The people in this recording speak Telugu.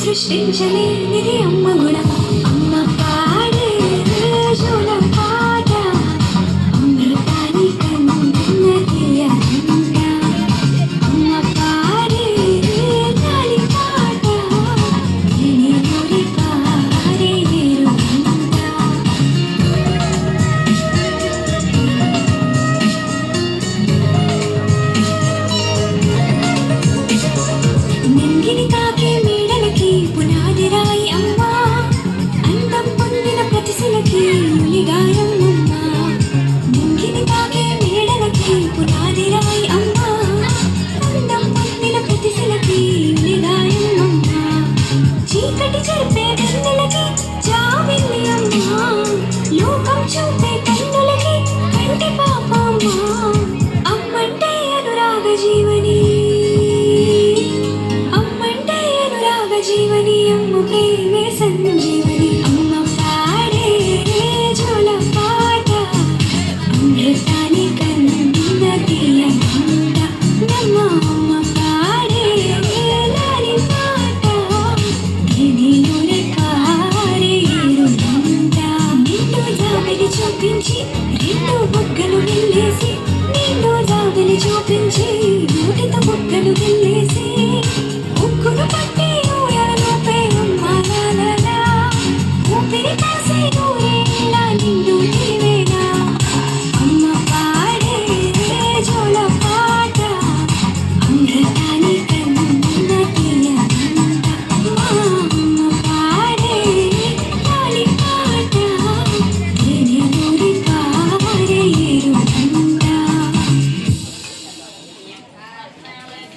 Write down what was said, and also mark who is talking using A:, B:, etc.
A: సృష్టికి సృష్టించలేనిది అమ్మ గుణం. చీకటి చెరిపే వెన్నెలకి జాబిల్లి అమ్మా. లోకం చూపే కన్నులకి కంటి పాప అమ్మంటే అనురాగ జీవని. అమ్మంటే అనురాగ జీవని అమ్మ ప్రేమే సంజీవ